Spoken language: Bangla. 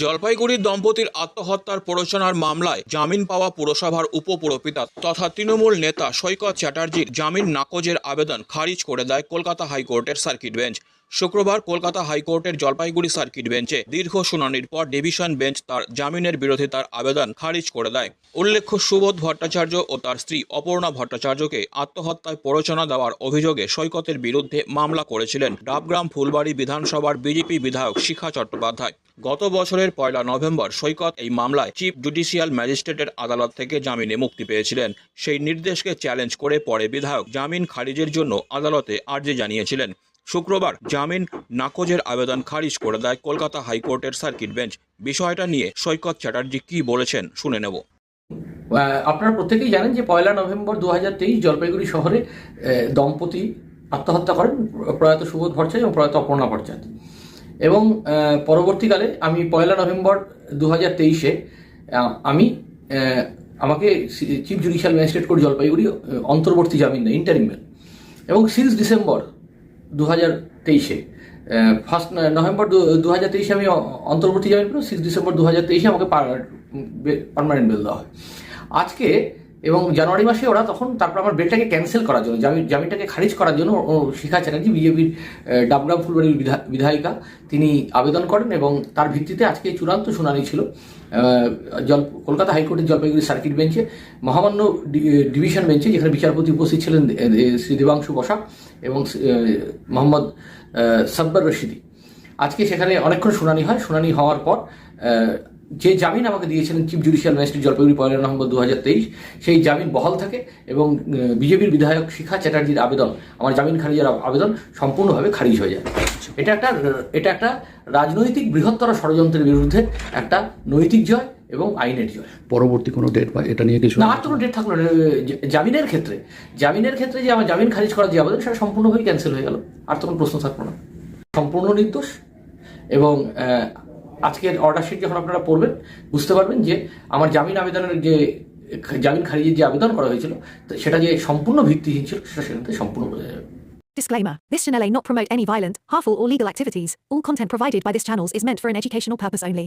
জলপাইগুড়ির দম্পতির আত্মহত্যার প্ররোচনার মামলায় জামিন পাওয়া পুরসভার উপপুরপিতা তথা তৃণমূল নেতা সৈকত চ্যাটার্জির জামিন নাকচের আবেদন খারিজ করে দেয় কলকাতা হাইকোর্টের সার্কিট বেঞ্চ। শুক্রবার কলকাতা হাইকোর্টের জলপাইগুড়ি সার্কিট বেঞ্চে দীর্ঘ শুনানির পর ডিভিশন বেঞ্চ তার জামিনের বিরোধিতার আবেদন খারিজ করে দেয়। উল্লেখ্য, সুবোধ ভট্টাচার্য ও তার স্ত্রী অপর্ণা ভট্টাচার্যকে আত্মহত্যায় প্ররোচনা দেওয়ার অভিযোগে সৈকতের বিরুদ্ধে মামলা করেছিলেন ডাবগ্রাম ফুলবাড়ি বিধানসভার বিজেপি বিধায়ক শিখা চট্টোপাধ্যায়। গত বছরের পয়লা নভেম্বর সৈকত এই মামলায় চিফ জুডিশিয়াল ম্যাজিস্ট্রেটের আদালত থেকে জামিনে মুক্তি পেয়েছিলেন। সেই নির্দেশকে চ্যালেঞ্জ করে পরে বিধায়ক জামিন খারিজের জন্য আদালতে আর্জি জানিয়েছিলেন। শুক্রবার জামিন নাকচের আবেদন খারিজ করে দেয় কলকাতা হাইকোর্টের সার্কিট বেঞ্চ। বিষয়টা নিয়ে সৈকত চ্যাটার্জি কি বলেছেন শুনে নেব। আপনারা প্রত্যেকেই জানেন যে পয়লা নভেম্বর দু হাজার তেইশ জলপাইগুড়ি শহরে দম্পতি আত্মহত্যা করেন প্রয়াত সুবোধ ভট্টাচার্য এবং প্রয়াত অপর্ণা ভট্টাচার্য। এবং পরবর্তীকালে আমি পয়লা নভেম্বর দু হাজার তেইশে আমি আমাকে chief judicial magistrate court Jalpaiguri অন্তর্বর্তী জামিন দেয় ইন্টারিম বেল এবং সিক্স ডিসেম্বর দু হাজার তেইশে ফার্স্ট নভেম্বর দু হাজার তেইশে আমি অন্তর্বর্তী জামিন পেলাম সিক্স ডিসেম্বর দু হাজার তেইশে আমাকে পার্মানেন্ট বেল দেওয়া হয়। আজকে এবং জানুয়ারি মাসে ওরা তখন তারপর আমার বেলটাকে ক্যান্সেল করার জন্য জামিন জামিনটাকে খারিজ করার জন্য ও শিখা চ্যাটার্জি বিজেপির ডাবগ্রাম ফুলবাড়ির বিধা- বিধায়িকা তিনি আবেদন করেন এবং তার ভিত্তিতে আজকে চূড়ান্ত শুনানি ছিল জল কলকাতা হাইকোর্টের জলপাইগুড়ি সার্কিট বেঞ্চে মহামান্য ডিভিশন বেঞ্চে যেখানে বিচারপতি উপস্থিত ছিলেন শ্রী দেবাংশু বসাক এবং মোহাম্মদ সাব্বার রশিদি। আজকে সেখানে অনেকক্ষণ শুনানি হয় শুনানি হওয়ার পর যে জামিন আমাকে দিয়েছিলেন চিফ জুডিশিয়াল ম্যাজিস্ট্রেট জলপাইগুড়ি পয়লা নভেম্বর দু হাজার তেইশ সেই জামিন বহাল থাকে এবং বিজেপির বিধায়ক শিখা চ্যাটার্জির আবেদন আমার জামিন খারিজের আবেদন সম্পূর্ণভাবে খারিজ হয়ে যায়। এটা একটা এটা একটা রাজনৈতিক বৃহত্তর ষড়যন্ত্রের বিরুদ্ধে একটা নৈতিক জয় এবং আইনের জয়। পরবর্তী কোনো ডেট বা এটা নিয়ে কিছু না আর কোনো ডেট থাকল না। জামিনের ক্ষেত্রে জামিনের ক্ষেত্রে যে আমার জামিন খারিজ করার যে আবেদন সেটা সম্পূর্ণভাবে ক্যান্সেল হয়ে গেল। আর তো কোনো প্রশ্ন থাকল না। সম্পূর্ণ নির্দোষ এবং আজকের অর্ডার শিট যখন আপনারা পড়বেন বুঝতে পারবেন যে আমার জামিন আবেদনের যে জামিন খারিজের যে আবেদন করা হয়েছিল সেটা যে সম্পূর্ণ ভিত্তিহীন ছিল সেটা সেখান থেকে সম্পূর্ণ বোঝা যাবে Disclaimer This channel may not promote any violent, harmful, or legal activities. All content provided by this channel is meant for an educational purpose only.